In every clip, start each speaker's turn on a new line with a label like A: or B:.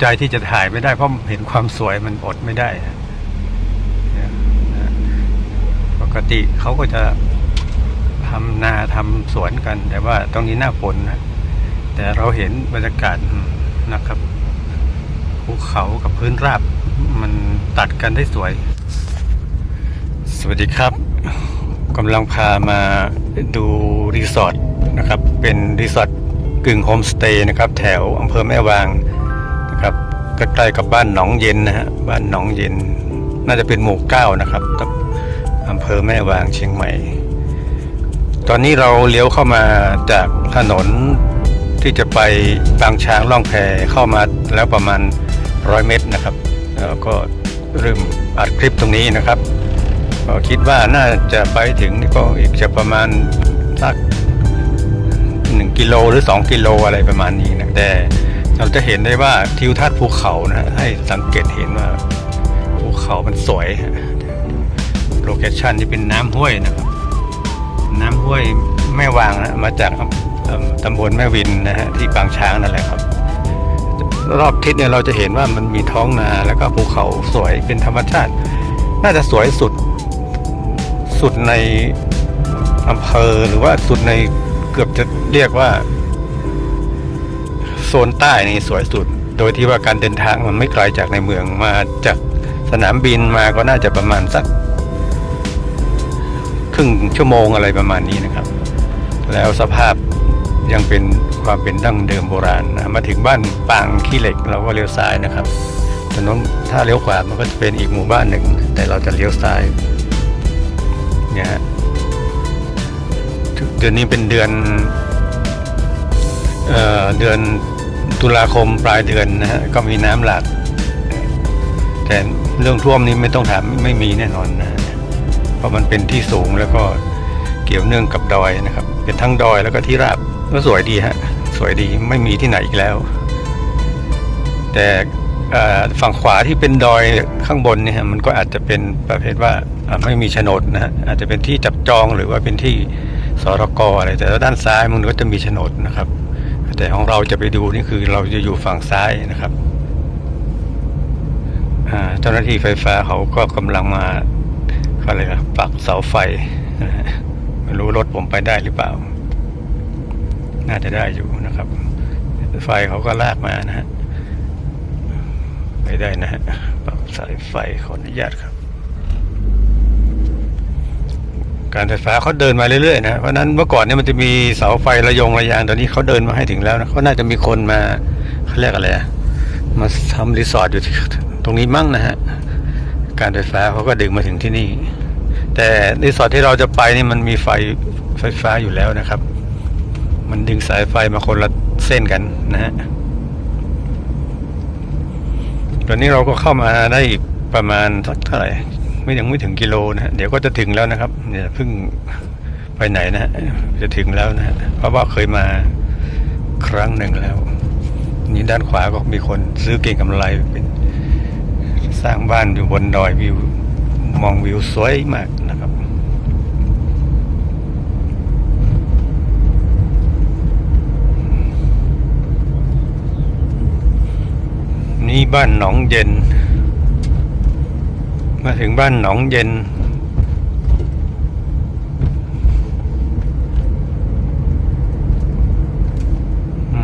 A: ใจที่จะถ่ายไม่ได้ เพราะเห็นความสวยมันอดไม่ได้ ปกติเขาก็จะทำนาทำสวนกัน แต่ว่าตรงนี้หน้าฝนนะ แต่เราเห็นบรรยากาศนะครับภูเขากับพื้นราบ มันตัดกันได้สวย สวัสดีครับกำลังพามาดูรีสอร์ทนะครับ เป็นรีสอร์ทกึ่งโฮมสเตย์นะครับ แถวอำเภอแม่วาง ครับใกล้ๆกับบ้านหนองเย็นนะฮะบ้านหนองเย็น น่าจะเป็นหมู่เก้านะครับอำเภอแม่วางเชียงใหม่ ตอนนี้เราเลี้ยวเข้ามาจากถนนที่จะไปบางช้างล่องแพเข้ามาแล้วประมาณร้อยเมตรนะครับแล้วก็เริ่มอัดคลิปตรงนี้นะครับก็คิดว่าน่าจะไปถึงก็อีกจะประมาณสักหนึ่งกิโลหรือสองกิโลอะไรประมาณนี้นะแต่ เราจะเห็นได้ว่าทิวทัศน์ภูเขานะให้สังเกตเห็นว่าภูเขามันสวยโลเคชันนี่เป็นน้ำห้วยนะครับน้ำห้วยแม่วางนะมาจากตำบลแม่วินนะฮะที่ปางช้างนั่นแหละครับ รอบทิศเนี่ยเราจะเห็นว่ามันมีท้องนาแล้วก็ภูเขาสวยเป็นธรรมชาติ น่าจะสวยสุดสุดในอำเภอหรือว่าสุดในเกือบจะเรียกว่า โซนใต้นี่สวยสุด โดยที่ว่าการเดินทางมันไม่ไกลจากในเมืองมาจากสนามบินมาก็น่าจะประมาณสักครึ่งชั่วโมงอะไรประมาณนี้นะครับ แล้วสภาพยังเป็นความเป็นดั้งเดิมโบราณนะมาถึงบ้านปางขี้เหล็กเราก็เลี้ยวซ้ายนะครับถนนถ้าเลี้ยวขวามันก็จะเป็นอีกหมู่บ้านหนึ่ง แต่เราจะเลี้ยวซ้ายเนี่ยฮะเดือนนี้เป็นเดือนเอ่อเดือน ตุลาคมปลายเดือนนะฮะก็มีน้ำหลากแต่เรื่องท่วมนี้ไม่ต้องถามไม่มีแน่นอนนะเพราะมันเป็นที่สูงแล้วก็เกี่ยวเนื่องกับดอยนะครับ เป็นทั้งดอยแล้วก็ที่ราบก็สวยดีฮะสวยดีไม่มีที่ไหนอีกแล้ว แต่ฝั่งขวาที่เป็นดอยข้างบนเนี่ยฮะมันก็อาจจะเป็นประเภทว่าอ่าไม่มีโฉนดนะฮะอาจจะเป็นที่จับจองหรือว่าเป็นที่สรกอะไรแต่ว่าด้านซ้ายมันก็จะมีโฉนดนะครับ แต่ของเราจะไปดูนี่คือเราจะอยู่ฝั่งซ้ายนะครับอ่าเจ้าหน้าที่ไฟฟ้าเขาก็กำลังมาเขาเลยนะปักเสาไฟนะฮะไม่รู้รถผมไปได้หรือเปล่า น่าจะได้อยู่นะครับ ไฟเขาก็ลากมานะฮะไปได้นะฮะปักสายไฟขออนุญาตครับ การไฟฟ้าเขาเดินมาเรื่อยๆนะเพราะนั้นเมื่อก่อนเนี่ยมันจะมีเสาไฟระยงระยางตอนนี้เขาเดินมาให้ถึงแล้วนะเขาน่าจะมีคนมาเขาเรียกอะไรมาทำรีสอร์ทอยู่ตรงนี้มั่งนะฮะการไฟฟ้าเขาก็ดึงมาถึงที่นี่ แต่รีสอร์ทที่เราจะไปนี่มันมีไฟไฟฟ้าอยู่แล้วนะครับ มันดึงสายไฟมาคนละเส้นกันนะฮะตอนนี้เราก็เข้ามาได้อีกประมาณสักเท่าไหร่ ไม่ยังไม่ถึงกิโลนะเดี๋ยวก็จะถึงแล้วนะครับเนี่ยเพิ่งไปไหนนะจะถึงแล้วนะฮะเพราะว่าเคยมาครั้งหนึ่งแล้ว นี่ด้านขวาก็มีคนซื้อเก่งกำไรเป็นสร้างบ้านอยู่บนดอยวิวมองวิวสวยมากนะครับนี่บ้านหนองเย็น มาถึงบ้านหนองเย็น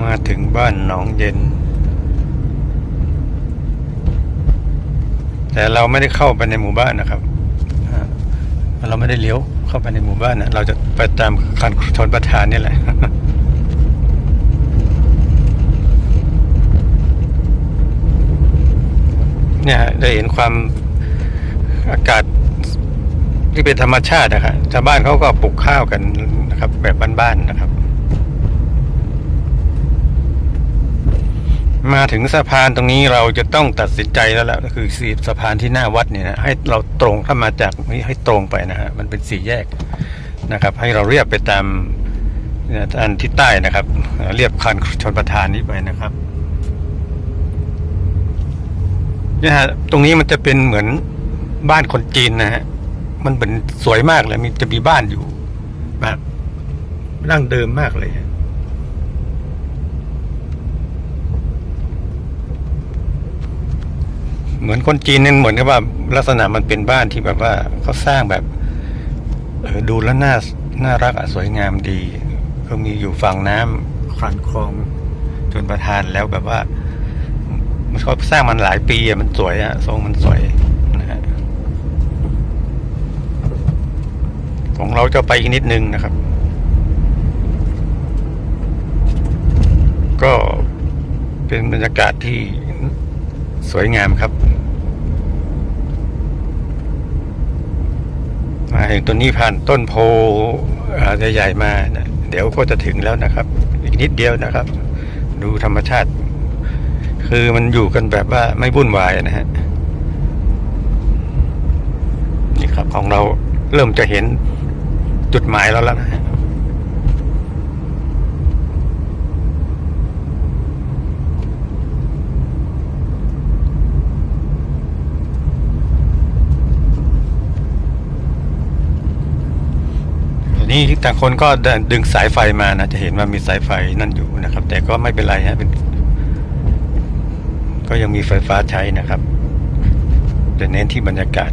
A: มาถึงบ้านหนองเย็น แต่เราไม่ได้เข้าไปในหมู่บ้านนะครับ เราไม่ได้เลี้ยวเข้าไปในหมู่บ้านนะเราจะไปตามคันชนประธานนี่แหละเนี่ยฮะได้เห็นความ อากาศที่เป็นธรรมชาตินะครับชาวบ้านเขาก็ปลูกข้าวกันนะครับ แบบบ้านๆนะครับ มาถึงสะพานตรงนี้เราจะต้องตัดสินใจแล้วแหละก็คือสี่สะพานที่หน้าวัดเนี่ยนะให้เราตรงถ้ามาจากนี้ให้ตรงไปนะฮะมันเป็นสี่แยกนะครับ ให้เราเรียบไปตามอันที่ใต้นะครับ เรียบคันชนประธานนี้ไปนะครับเนี่ยฮะตรงนี้มันจะเป็นเหมือน บ้านคนจีนนะฮะ มันเหมือนสวยมากเลยมีจะมีบ้านอยู่แบบร่างเดิมมากเลยเหมือนคนจีนเนี่ยเหมือนกับว่าลักษณะมันเป็นบ้านที่แบบว่าเขาสร้างแบบเออดูแล้วน่าน่ารักอะสวยงามดีก็มีอยู่ฝั่งน้ำครันคลองจนประทานแล้วแบบว่า มันเขาสร้างมันหลายปีอะมันสวยอะทรงมันสวยนะฮะ ของเราจะไปอีกนิดนึงนะครับ ก็เป็นบรรยากาศที่สวยงามครับมาเห็นตัวนี้ผ่านต้นโพใหญ่ๆมานะเดี๋ยวก็จะถึงแล้วนะครับ อีกนิดเดียวนะครับ ดูธรรมชาติ คือมันอยู่กันแบบว่าไม่วุ่นวายนะฮะนี่ครับของเราเริ่มจะเห็น จุดหมายแล้วแล้วนะทีนี้แต่างคนก็ดึงสายไฟมานะจะเห็นว่ามีสายไฟนั่นอยู่นะครับ แต่ก็ไม่เป็นไรฮะเป็น ก็ยังมีไฟฟ้าใช้นะครับจะเน้นที่บรรยากาศ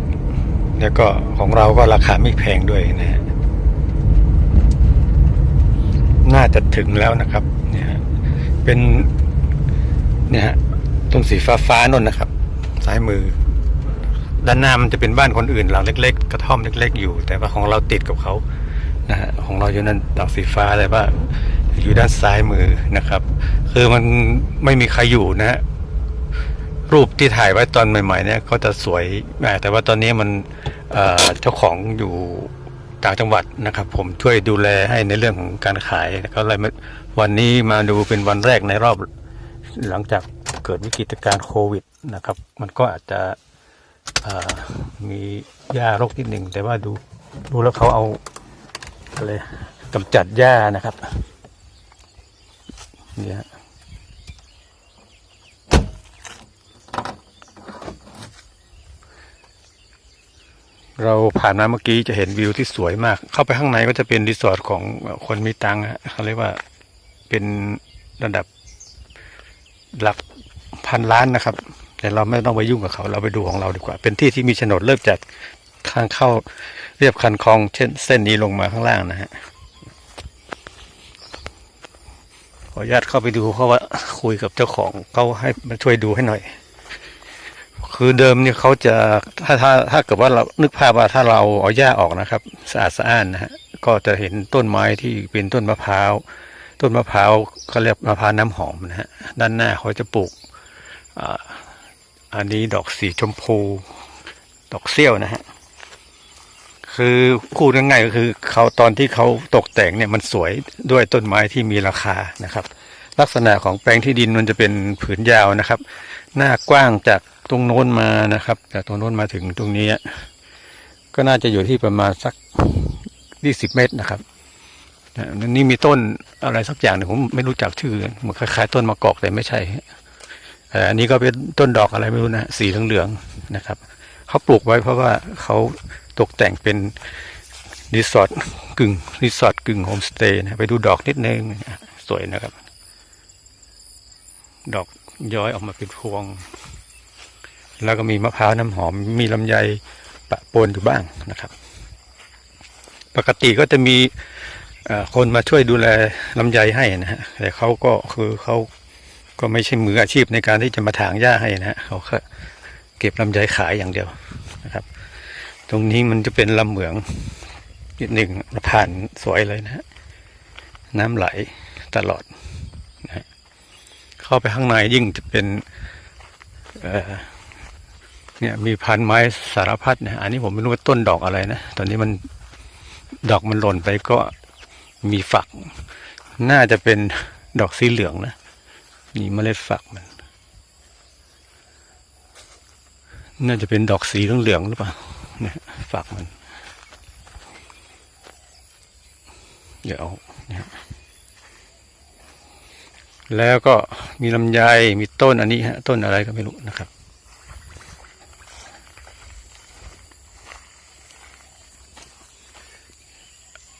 A: แล้วก็ของเราก็ราคาไม่แพงด้วยนะฮะ น่าจะถึงแล้วนะครับ เนี่ยเป็น เนี่ยฮะตรงสีฟ้าฟ้านนนะครับซ้ายมือ ด้านหน้ามันจะเป็นบ้านคนอื่นหลังเล็ก ๆ กระท่อมเล็ก ๆ อยู่ แต่ว่าของเราติดกับเขานะฮะของเราอยู่นั่นดอกสีฟ้าเลยว่าอยู่ด้านซ้ายมือนะครับ คือมันไม่มีใครอยู่นะฮะรูปที่ถ่ายไว้ตอนใหม่ ๆ เนี่ยก็จะสวยอ่แต่ว่าตอนนี้มันเจ้าของอยู่ ต่างจังหวัดนะครับ ผมช่วยดูแลให้ในเรื่องของการขายก็เลยมาวันนี้มาดูเป็นวันแรกในรอบหลังจากเกิดวิกฤตการโควิดนะครับ มันก็อาจจะมีหญ้ารกนิดหนึ่งแต่ว่าดูดูแล้วเขาเอาอะไรกำจัดหญ้านะครับเนี่ย เราผ่านมาเมื่อกี้จะเห็นวิวที่สวยมาก เข้าไปข้างในก็จะเป็นรีสอร์ทของคนมีตังค์เขาเรียกว่าเป็นระดับหลักพันล้านนะครับ แต่เราไม่ต้องไปยุ่งกับเขา เราไปดูของเราดีกว่า เป็นที่ที่มีโฉนดเริ่มจากทางเข้าเรียบคันคลองเช่นเส้นนี้ลงมาข้างล่างนะฮะ ขออนุญาตเข้าไปดูเพราะว่าคุยกับเจ้าของเขาให้มาช่วยดูให้หน่อย คือเดิมเนี่ยเขาจะถ้าถ้าถ้าเกิดว่าเรานึกภาพว่าถ้าเราเอาหญ้าออกนะครับสะอาดสะอ้านนะฮะก็จะเห็นต้นไม้ที่เป็นต้นมะพร้าว ต้นมะพร้าวเขาเรียกมะพร้าวน้ำหอมนะฮะด้านหน้าเขาจะปลูกอันนี้ดอกสีชมพู ดอกเซี่ยวนะฮะคือพูดง่ายๆก็คือเขาตอนที่เขาตกแต่งเนี่ยมันสวยด้วยต้นไม้ที่มีราคานะครับ ลักษณะของแปลงที่ดินมันจะเป็นผืนยาวนะครับ หน้ากว้างจาก ตรงโน้นมานะครับจากตรงโน้นมาถึงตรงนี้ ก็น่าจะอยู่ที่ประมาณสักยี่สิบเมตรนะครับนี่มีต้นอะไรสักอย่างหนึ่งผมไม่รู้จักชื่อเหมือนคล้ายๆต้นมะกอกแต่ไม่ใช่อันนี้ก็เป็นต้นดอกอะไรไม่รู้นะสีเหลืองๆนะครับเขาปลูกไว้เพราะว่าเขาตกแต่งเป็นรีสอร์ทกึ่งรีสอร์ทกึ่งโฮมสเตย์นะไปดูดอกนิดนึงสวยนะครับ ดอกย้อยออกมาเป็นพวง แล้วก็มีมะพร้าวน้ำหอม มีลำไยปะปนอยู่บ้างนะครับ ปกติก็จะมีคนมาช่วยดูแลลำไยให้นะฮะแต่เขาก็คือเขาก็ไม่ใช่มืออาชีพในการที่จะมาถางหญ้าให้นะฮะเขาแค่เก็บลำไยขายอย่างเดียวนะครับ ตรงนี้มันจะเป็นลำเหมืองนิดหนึ่งผ่านสวยเลยนะฮะน้ำไหลตลอดนะฮะเข้าไปข้างในยิ่งจะเป็น เนี่ยมีพันไม้สารพัดนะอันนี้ผมไม่รู้ว่าต้นดอกอะไรนะ ตอนนี้มันดอกมันหล่นไปก็มีฝัก น่าจะเป็นดอกสีเหลืองนะนี่เมล็ดฝักมัน น่าจะเป็นดอกสีเหลืองๆหรือเปล่าเนี่ยฝักมัน เดี๋ยวเอาเนี่ยแล้วก็มีลำไยมีต้นอันนี้ฮะ ต้นอะไรก็ไม่รู้นะครับ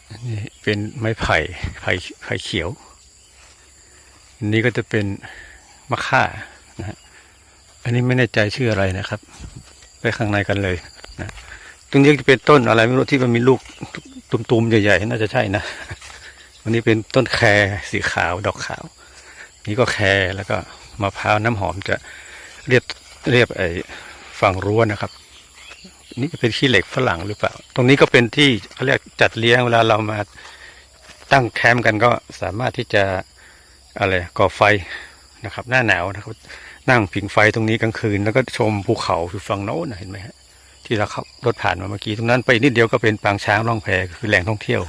A: อันนี่ เป็นไม้ไผ่ไผ่ไผ่เขียวอันนี้ก็จะเป็นมะค่านะฮะอ้นนี้ไม่แน่ใจชื่ออะไรนะครับ ไปข้างในกันเลยนะตรงนี้จะเป็นต้นอะไรไม่รู้ที่มันมีลูกตุ่มๆใหญ่ๆน่าจะใช่นะวันนี้เป็นต้นแครสีขาวดอกขาว นี่ก็แครแล้วก็มะพร้าวน้ำหอมจะเรียบเรียบไอ้ฝั่งรั้วนะครับ นี่จะเป็นขี้เหล็กฝรั่งหรือเปล่า ตรงนี้ก็เป็นที่เขาเรียกจัดเลี้ยงเวลาเรามาตั้งแคมป์กันก็สามารถที่จะอะไรก่อไฟนะครับ หน้าหนาวนะครับ นั่งผิงไฟตรงนี้กลางคืน แล้วก็ชมภูเขาอยู่ฝั่งโน้นเห็นไหมฮะที่เราขับรถผ่านมาเมื่อกี้ตรงนั้นไปนิดเดียวก็เป็นปางช้างล่องแพคือแหล่งท่องเที่ยว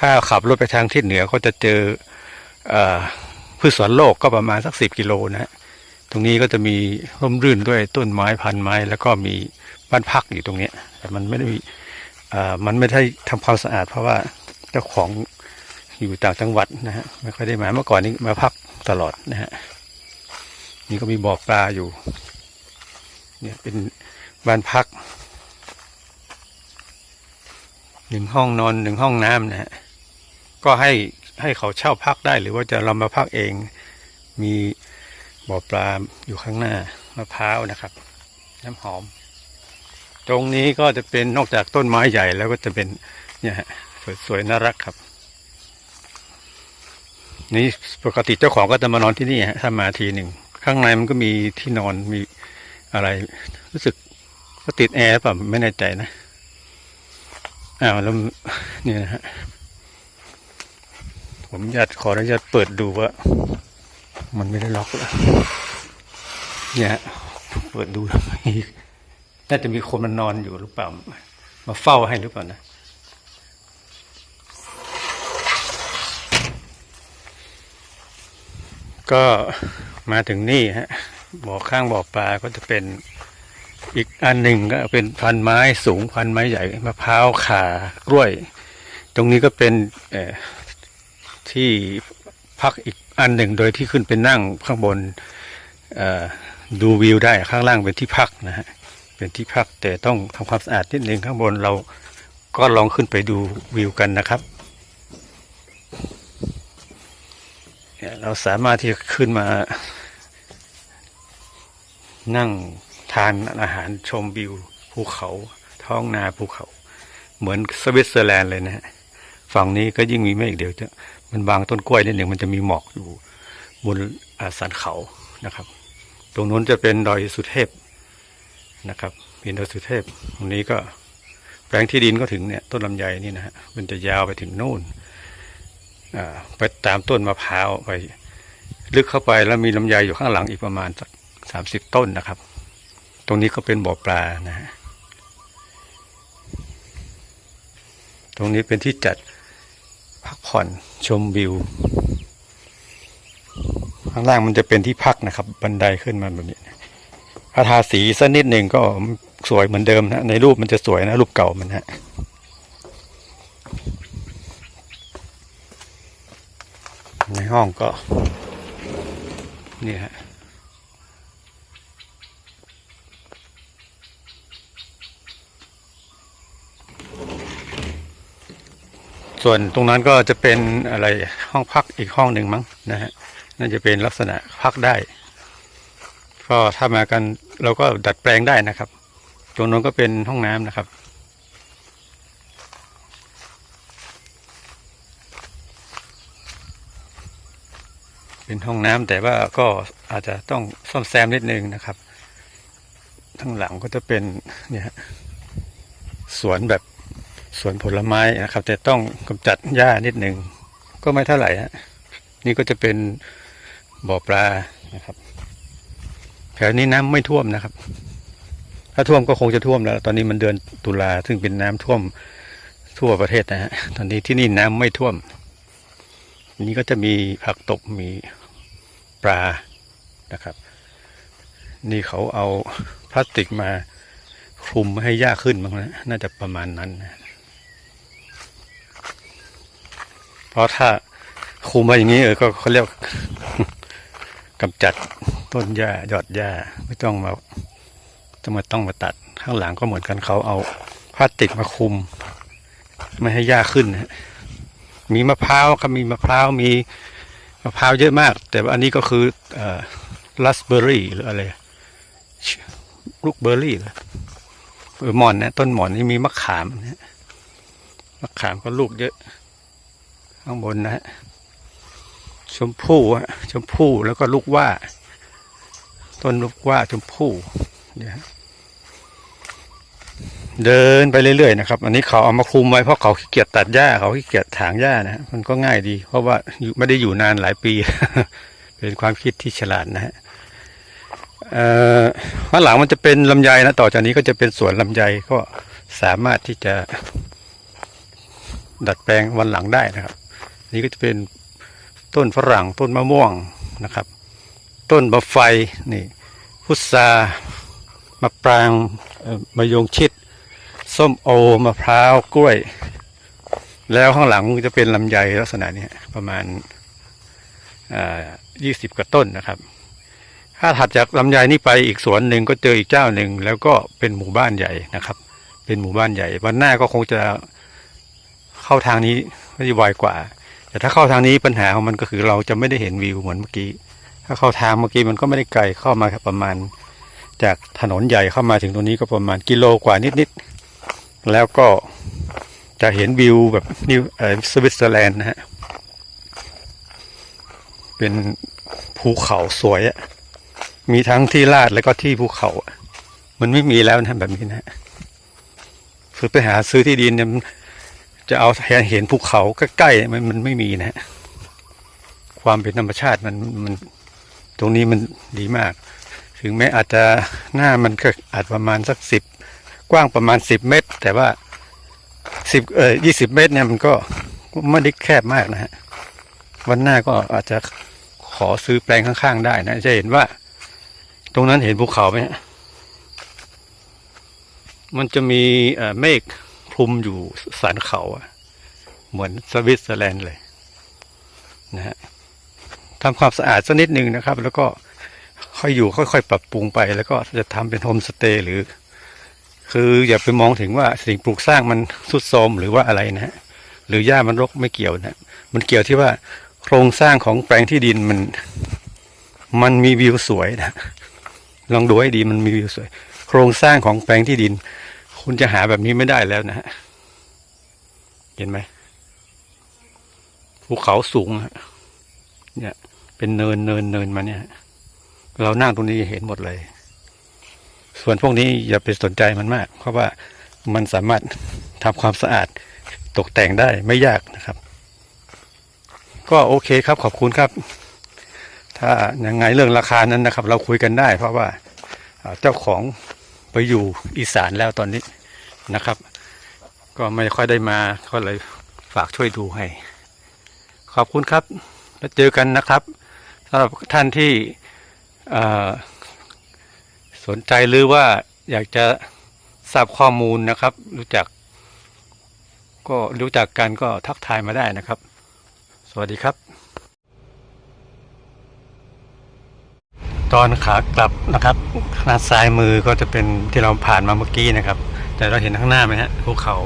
A: ถ้าขับรถไปทางทิศเหนือก็จะเจอเอ่อพืชสวนโลกก็ประมาณสักสิบกิโลนะฮะตรงนี้ก็จะมีร่มรื่นด้วยต้นไม้พันไม้ แล้วก็มี บ้านพักอยู่ตรงนี้ แต่มันไม่ได้มันไม่ได้ทำความสะอาด เพราะว่าเจ้าของอยู่ต่างจังหวัดนะฮะไม่ค่อยได้มาเมื่อก่อนนี้มาพักตลอดนะฮะนี่ก็มีบ่อปลาอยู่ เนี่ยเป็นบ้านพักหนึ่งห้องนอนหนึ่งห้องน้ำนะฮะก็ให้ให้เขาเช่าพักได้หรือว่าจะเรามาพักเอง มีบ่อปลาอยู่ข้างหน้ามะพร้าวนะครับ น้ำหอม ตรงนี้ก็จะเป็นนอกจากต้นไม้ใหญ่แล้วก็จะเป็นเนี่ยฮะสวยๆน่ารักครับ นี่ปกติเจ้าของก็จะมานอนที่นี่ฮะถ้ามาทีหนึ่งข้างในมันก็มีที่นอนมีอะไร รู้สึกก็ติดแอร์ป่ะไม่แน่ใจนะอ้าวแล้วเนี่ยนะฮะผมอยากขออนุญาตเปิดดูว่า มันไม่ได้ล็อกแล้วเนี่ยเปิดดูทำไม น่าจะมีคนมันนอนอยู่หรือเปล่า มาเฝ้าให้หรือเปล่านะก็มาถึงนี่ฮะบ่อข้างบ่อปลาก็จะเป็นอีกอันหนึ่งก็เป็นพันไม้สูงพันไม้ใหญ่มะพร้าวขากล้วย ตรงนี้ก็เป็นที่พักอีกอันหนึ่งโดยที่ขึ้นไปนั่งข้างบนดูวิวได้ข้างล่างเป็นที่พักนะฮะ เป็นที่พักแต่ต้องทำความสะอาดนิดนึงข้างบนเราก็ลองขึ้นไปดูวิวกันนะครับเราสามารถที่จะขึ้นมา นั่งทานอาหารชมวิวภูเขาท้องนาภูเขา เหมือนสวิตเซอร์แลนด์เลยนะฮะฝั่งนี้ก็ยิ่งมีเมฆเดี๋ยวจะมันบางต้นกล้วยนิดหนึ่งมันจะมีหมอกอยู่บนสันเขานะครับ ตรงนู้นจะเป็นดอยสุเทพ นะครับเป็นดอสุเทพตรงนี้ก็แปลงที่ดินก็ถึงเนี่ยต้นลำไยนี่นะฮะมันจะยาวไปถึงนู่นไปตามต้นมะพร้าวไป ลึกเข้าไปแล้วมีลำไยอยู่ข้างหลังอีกประมาณสักสามสิบต้นนะครับ ตรงนี้ก็เป็นบ่อปลานะฮะตรงนี้เป็นที่จัดพักผ่อนชมวิว ข้างล่างมันจะเป็นที่พักนะครับ บันไดขึ้นมาแบบนี้ ถ้าทาสีสักนิดหนึ่งก็สวยเหมือนเดิมนะในรูปมันจะสวยนะรูปเก่ามันฮะในห้องก็นี่ฮะส่วนตรงนั้นก็จะเป็นอะไรห้องพักอีกห้องหนึ่งมั้งนะฮะน่าจะเป็นลักษณะพักได้ ก็ถ้ามากัน เราก็ดัดแปลงได้นะครับตรงนั้นก็เป็นห้องน้ำนะครับ เป็นห้องน้ำแต่ว่าก็อาจจะต้องซ่อมแซมนิดนึงนะครับข้งหลังก็จะเป็นเนี่ยสวนแบบสวนผลไม้นะครับ แต่ต้องกำจัดหญ้านิดนึงก็ไม่เท่าไหร่ฮะนี่ก็จะเป็นบ่อปลานะครับ แถวนี้น้ำไม่ท่วมนะครับ ถ้าท่วมก็คงจะท่วมแล้ว ตอนนี้มันเดือนตุลาซึ่งเป็นน้ำท่วมทั่วประเทศนะฮะ ตอนนี้ที่นี่น้ำไม่ท่วม นี่ก็จะมีผักตบมีปลานะครับ นี่เขาเอาพลาสติกมาคลุมให้หญ้าขึ้นบ้างนะน่าจะประมาณนั้นนะเพราะถ้าคลุมมาอย่างนี้เออก็เขาเรียกกำจัด ต้นหญ้าหยอดหญ้าไม่ต้องมาต้องมาต้องมาตัดข้างหลังก็เหมือนกันเขาเอาพลาสติกมาคุม ไม่ให้หญ้าขึ้นมีมะพร้าวครับมีมะพร้าวมีมะพร้าวเยอะมาก แต่อันนี้ก็คือราสเบอร์รี่หรืออะไรลูกเบอร์รี่เหรออหมอนนะต้นหมอนนี่มีมะขามนะมะขามก็ลูกเยอะ ข้างบนนะชมพู่ชมพู่แล้วก็ลูกว่า ต้นลูกว่าชมพู่เนี่ยเดินไปเรื่อยๆนะครับ อันนี้เขาเอามาคลุมไว้เพราะเขาขี้เกียจตัดหญ้าเขาขี้เกียจถางหญ้านะมันก็ง่ายดี เพราะว่าไม่ได้อยู่นานหลายปี เป็นความคิดที่ฉลาดนะฮะข้างหลังมันจะเป็นลำไยนะต่อจากนี้ก็จะเป็นสวนลำไยก็สามารถที่จะดัดแปลงวันหลังได้นะครับ นี่ก็จะเป็นต้นฝรั่งต้นมะม่วงนะครับ ต้นบะไฟนี่พุทรามะปรางมะยงชิด ส้มโอมะพร้าวกล้วย แล้วข้างหลังจะเป็นลำไยลักษณะนี้ประมาณยี่สิบกว่าต้นนะครับ ถ้าถัดจากลำไยนี่ไปอีกสวนหนึ่งก็เจออีกเจ้าหนึ่ง แล้วก็เป็นหมู่บ้านใหญ่นะครับ เป็นหมู่บ้านใหญ่ วันหน้าก็คงจะเข้าทางนี้ก็จะไวกว่า แต่ถ้าเข้าทางนี้ปัญหาของมันก็คือเราจะไม่ได้เห็นวิวเหมือนเมื่อกี้ ถ้าเข้าทางเมื่อกี้มันก็ไม่ได้ไกลเข้ามาครับประมาณ จากถนนใหญ่เข้ามาถึงตรงนี้ก็ประมาณกิโลกว่านิดๆแล้วก็จะเห็นวิวแบบนิวเอ่อสวิตเซอร์แลนด์นะฮะเป็นภูเขาสวยอะมีทั้งที่ลาดแล้วก็ที่ภูเขาอะมันไม่มีแล้วนะแบบนี้นะฮะคือไปหาซื้อที่ดินเนี่ยจะเอาเห็นภูเขาใกล้ๆมันมันไม่มีนะฮะความเป็นธรรมชาติมันมัน ตรงนี้มันดีมาก ถึงแม้อาจจะหน้ามันก็อาจประมาณสักสิบกว้างประมาณสิบเมตร แต่ว่าสิบเอ่อยี่สิบเมตรเนี่ยมันก็ไม่ได้แคบมากนะฮะวันหน้าก็อาจจะขอซื้อแปลงข้างๆได้นะ จะเห็นว่า ตรงนั้นเห็นภูเขาไหมฮะมันจะมีเอ่อเมฆคลุมอยู่สันเขาอะเหมือนสวิตเซอร์แลนด์เลยนะฮะ ทำความสะอาดสักนิดหนึ่งนะครับ แล้วก็ค่อยอยู่ค่อยๆ ปรับปรุงไป แล้วก็จะทำเป็นโฮมสเตย์หรือ คืออย่าไปมองถึงว่าสิ่งปลูกสร้างมันสุดโทรมหรือว่าอะไรนะฮะหรือหญ้ามันรกไม่เกี่ยวนะ มันเกี่ยวที่ว่าโครงสร้างของแปลงที่ดินมัน มันมีวิวสวยนะลองดูให้ดีมันมีวิวสวย โครงสร้างของแปลงที่ดิน คุณจะหาแบบนี้ไม่ได้แล้วนะฮะเห็นไหมภูเขาสูงฮะเนี่ย เป็นเนินเนินเนินมาเนี่ย เรานั่งตรงนี้เห็นหมดเลย ส่วนพวกนี้อย่าไปสนใจมันมาก เพราะว่ามันสามารถทำความสะอาดตกแต่งได้ไม่ยากนะครับ ก็โอเคครับขอบคุณครับ ถ้ายังไงเรื่องราคานั้นนะครับ เราคุยกันได้ เพราะว่าเจ้าของไปอยู่อีสานแล้วตอนนี้นะครับ ก็ไม่ค่อยได้มาก็เลยฝากช่วยดูให้ ขอบคุณครับ แล้วเจอกันนะครับำหรับท่านที่สนใจหรือว่าอยากจะทราบข้อมูลนะครับ รู้จัก ก็รู้จักกันก็ทักทายมาได้นะครับ สวัสดีครับ ตอนขากลับนะครับทางซ้ายมือก็จะเป็นที่เราผ่านมาเมื่อกี้นะครับ แต่เราเห็นข้างหน้าไหมฮะภูเขา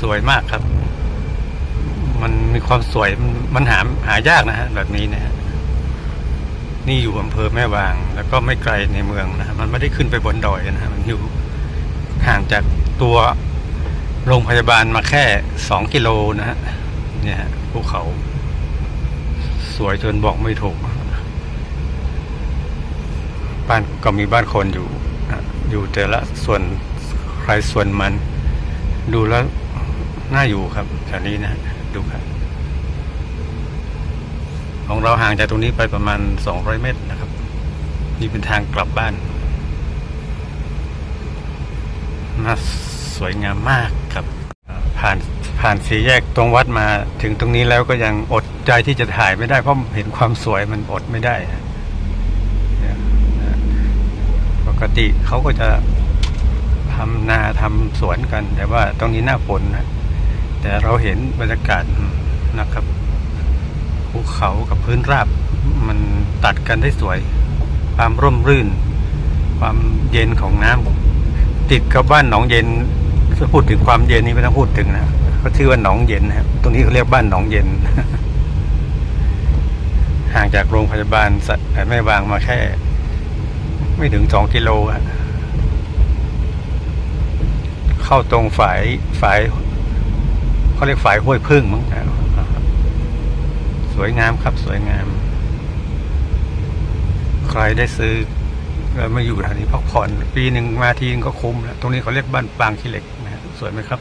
A: สวยมากครับ มันมีความสวยมันมันหาหายากนะฮะแบบนี้นะฮะ นี่อยู่อำเภอแม่วาง แล้วก็ไม่ไกลในเมืองนะฮะมันไม่ได้ขึ้นไปบนดอยนะฮะมันอยู่ห่างจากตัวโรงพยาบาลมาแค่สองกิโลนะฮะเนี่ยฮะภูเขา สวยจนบอกไม่ถูก บ้านก็มีบ้านคนอยู่นะอยู่แต่ละส่วนใครส่วนมัน ดูแล้วน่าอยู่ครับแถวนี้นะ ดูครับ ของเราห่างจากตรงนี้ไปประมาณ 200 เมตรนะครับ นี่เป็นทางกลับบ้านน่าสวยงามมากครับ ผ่านผ่านสีแยกตรงวัดมาถึงตรงนี้แล้วก็ยังอดใจที่จะถ่ายไม่ได้ เพราะเห็นความสวยมันอดไม่ได้ปกติเขาก็จะทำนาทำสวนกัน แต่ว่าตรงนี้หน้าฝนนะแต่เราเห็นบรรยากาศนะครับ ภูเขากับพื้นราบ มันตัดกันได้สวย ความร่มรื่น ความเย็นของน้ำติดกับบ้านหนองเย็นถ้าพูดถึงความเย็นนี่ไม่ต้องพูดถึงนะเขาชื่อว่าหนองเย็นนะครับตรงนี้เขาเรียกบ้านหนองเย็น ห่างจากโรงพยาบาลสะแม่วางมาแค่ ไม่ถึงสองกิโลอะเข้าตรงฝายฝายเขาเรียกฝายห้วยพึ่งมั้งอะ วยงามครับสวยงาม ใครได้ซื้อแล้วมาอยู่แถวนี้พักผ่อน ปีหนึ่งมาทีนึงก็คุ้มแล้วตรงนี้เขาเรียกบ้านปางขี้เหล็กนะฮะสวยไหมครับ